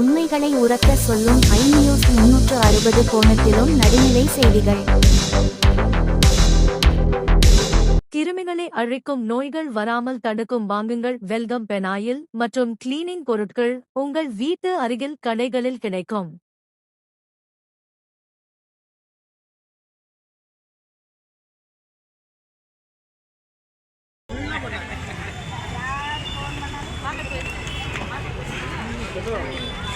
உண்மைகளை உரக்க சொல்லும் ஐ நியூஸ் முன்னூற்று அறுபது கோணத்திலும் நடுநிலை செய்திகள். கிருமிகளை அழிக்கும் நோய்கள் வராமல் தடுக்கும் வாங்குங்கள் வெல்கம் பெனாயில் மற்றும் கிளீனிங் பொருட்கள் உங்கள் வீட்டு அருகில் கடைகளில் கிடைக்கும். பொங்கலோ பொங்கல்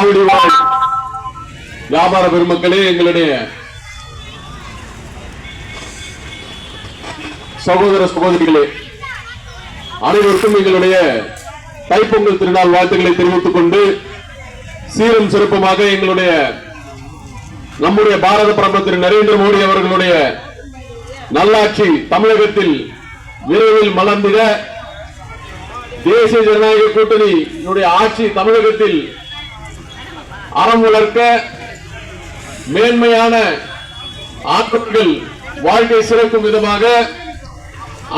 ஆவடிவாய் வியாபார பெருமக்களே எங்களுடைய சகோதர சகோதரிகளே அனைவருக்கும் எங்களுடைய தைப்பொங்கல் திருநாள் வாழ்த்துக்களை தெரிவித்துக் கொண்டு சீரும் சிறப்புமாக எங்களுடைய நம்முடைய பாரத பிரதமர் திரு நரேந்திர மோடி அவர்களுடைய நல்லாட்சி தமிழகத்தில் விரைவில் மலர்ந்திட தேசிய ஜனநாயக கூட்டணி ஆட்சி தமிழகத்தில் அறம் வளர்க்க மேன்மையான ஆற்றல்கள் வாழ்க்கை சிறக்கும் விதமாக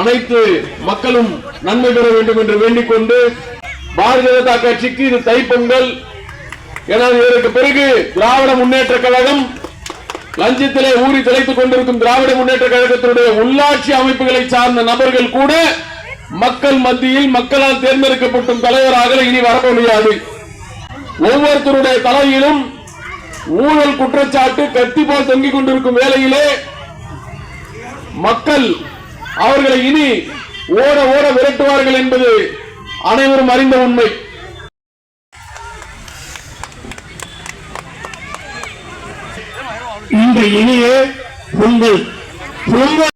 அனைத்து மக்களும் நன்மை பெற வேண்டும் என்று வேண்டிக் கொண்டு பாரதிய ஜனதா கட்சிக்கு இது தைப்பொங்கல். என இதற்கு பிறகு திராவிட முன்னேற்ற கழகம் லஞ்சத்திலே ஊறி திளைத்துக் கொண்டிருக்கும் திராவிட முன்னேற்ற கழகத்தினுடைய உள்ளாட்சி அமைப்புகளை சார்ந்த நபர்கள் கூட மக்கள் மத்தியில் மக்களால் தேர்ந்தெடுக்கப்பட்டும் தலைவராக இனி வர முடியாது. ஒவ்வொருத்தருடைய தலையிலும் ஊழல் குற்றச்சாட்டு கத்தி போல் தொங்கிக் கொண்டிருக்கும் வேளையிலே மக்கள் அவர்களை இனி ஓட ஓட விரட்டுவார்கள் என்பது அனைவரும் அறிந்த உண்மை. இன்று இனிய பொங்கல் பொங்கல்